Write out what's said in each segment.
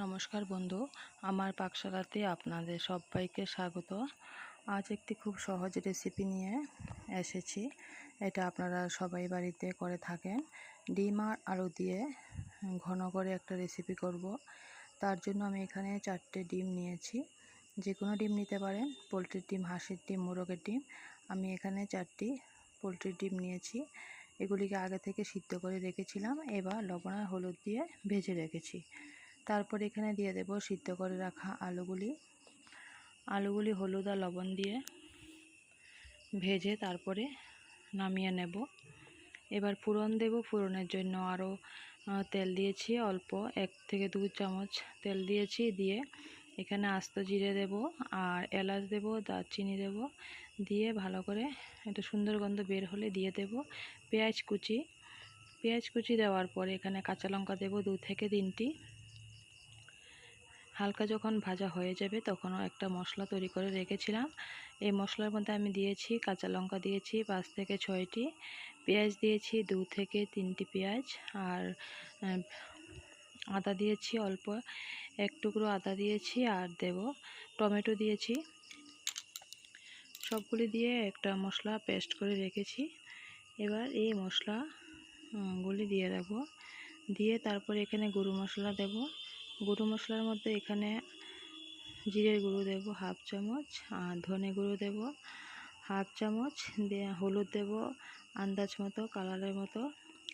নমস্কার বন্ধু, আমার পাকশালাতে আপনাদের সবাইকে স্বাগত। আজ একটি খুব সহজ রেসিপি নিয়ে এসেছি। এটা আপনারা সবাই বাড়িতে করে থাকেন। ডিম আর আলু দিয়ে ঘন করে একটা রেসিপি করব। তার জন্য আমি এখানে চারটে ডিম নিয়েছি। যে কোনো ডিম নিতে পারেন, পোলট্রির ডিম, হাঁসের ডিম, মোরগের ডিম। আমি এখানে চারটি পোলট্রির ডিম নিয়েছি। এগুলিকে আগে থেকে সিদ্ধ করে রেখেছিলাম। এবার লবণ আর হলুদ দিয়ে ভেজে রেখেছি। তারপর এখানে দিয়ে দেব সিদ্ধ করে রাখা আলুগুলি। আলুগুলি হলুদ আর লবণ দিয়ে ভেজে তারপরে নামিয়ে নেব। এবার ফুরন দেব। ফুরনের জন্য আরও তেল দিয়েছি। অল্প এক থেকে দু চামচ তেল দিয়েছি। দিয়ে এখানে আস্ত জিরে দেব আর এলাচ দেব, দারচিনি দেব। দিয়ে ভালো করে একটা সুন্দর গন্ধ বের হলে দিয়ে দেব পেঁয়াজ কুচি। পেঁয়াজ কুচি দেওয়ার পরে এখানে কাঁচা লঙ্কা দেবো দু থেকে তিনটি। হালকা যখন ভাজা হয়ে যাবে তখনও একটা মশলা তৈরি করে রেখেছিলাম। এই মশলার মধ্যে আমি দিয়েছি কাঁচা লঙ্কা দিয়েছি, পাঁচ থেকে ছয়টি পেঁয়াজ দিয়েছি, দু থেকে তিনটি পেঁয়াজ আর আদা দিয়েছি অল্প এক টুকরো আদা দিয়েছি আর দেব টমেটো দিয়েছি। সবগুলি দিয়ে একটা মশলা পেস্ট করে রেখেছি। এবার এই মশলাগুলি দিয়ে দেব। দিয়ে তারপর এখানে গরু মশলা দেব। গুঁড়ো মশলার মধ্যে এখানে জিরের গুঁড়ো দেব হাফ চামচ, আর ধনে গুঁড়ো দেব হাফ চামচ, দিয়ে হলুদ দেব আন্দাজ মতো কালারের মতো,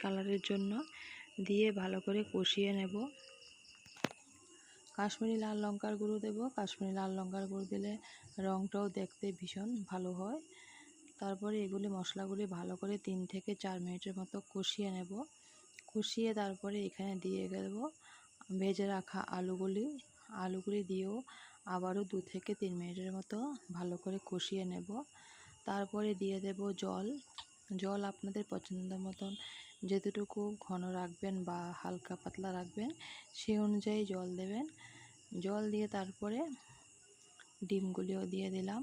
কালারের জন্য দিয়ে ভালো করে কষিয়ে নেব। কাশ্মীরি লাল লঙ্কার গুঁড়ো দেব। কাশ্মীরি লাল লঙ্কার গুঁড়ো দিলে রঙটাও দেখতে ভীষণ ভালো হয়। তারপরে এগুলি মশলাগুলি ভালো করে তিন থেকে চার মিনিটের মতো কষিয়ে নেব। কষিয়ে তারপরে এখানে দিয়ে দেবো ভেজে রাখা আলুগুলি আলুগুলি দিয়েও আবারও দু থেকে তিন মিনিটের মতো ভালো করে কষিয়ে নেব। তারপরে দিয়ে দেব জল। জল আপনাদের পছন্দ মতন যেতটুকু ঘন রাখবেন বা হালকা পাতলা রাখবেন সেই অনুযায়ী জল দেবেন। জল দিয়ে তারপরে ডিমগুলিও দিয়ে দিলাম।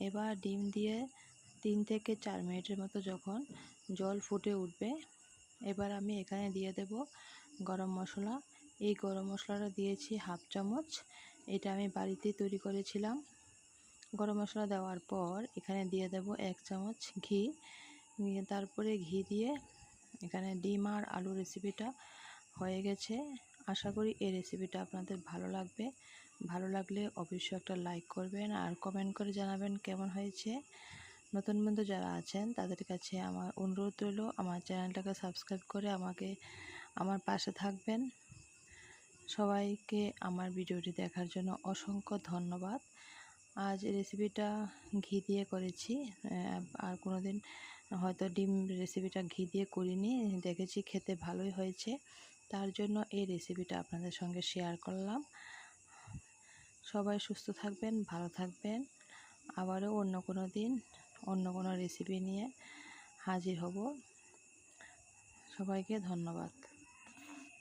এবার ডিম দিয়ে তিন থেকে চার মিনিটের মতো যখন জল ফুটে উঠবে, এবার আমি এখানে দিয়ে দেব গরম মশলা। এই গরম মশলাটা দিয়েছি হাফ চামচ। এটা আমি বাড়িতেই তৈরি করেছিলাম। গরম মশলা দেওয়ার পর এখানে দিয়ে দেব এক চামচ ঘি। তারপরে ঘি দিয়ে এখানে ডিম আর আলু রেসিপিটা হয়ে গেছে। আশা করি এই রেসিপিটা আপনাদের ভালো লাগবে। ভালো লাগলে অবশ্যই একটা লাইক করবেন আর কমেন্ট করে জানাবেন কেমন হয়েছে। নতুন বন্ধু যারা আছেন, তাদের কাছে আমার অনুরোধ রইল, আমার চ্যানেলটাকে সাবস্ক্রাইব করে আমাকে, আমার পাশে থাকবেন। সবাইকে আমার ভিডিওটি দেখার জন্য অসংখ্য ধন্যবাদ। আজ রেসিপিটা ঘি দিয়ে করেছি। আর কোনো দিন হয়তো ডিম রেসিপিটা ঘি দিয়ে করিনি। দেখেছি খেতে ভালোই হয়েছে। তার জন্য এই রেসিপিটা আপনাদের সঙ্গে শেয়ার করলাম। সবাই সুস্থ থাকবেন, ভালো থাকবেন। আবারও অন্য কোনো দিন, অন্য কোনো রেসিপি নিয়ে হাজির হব। সবাইকে ধন্যবাদ।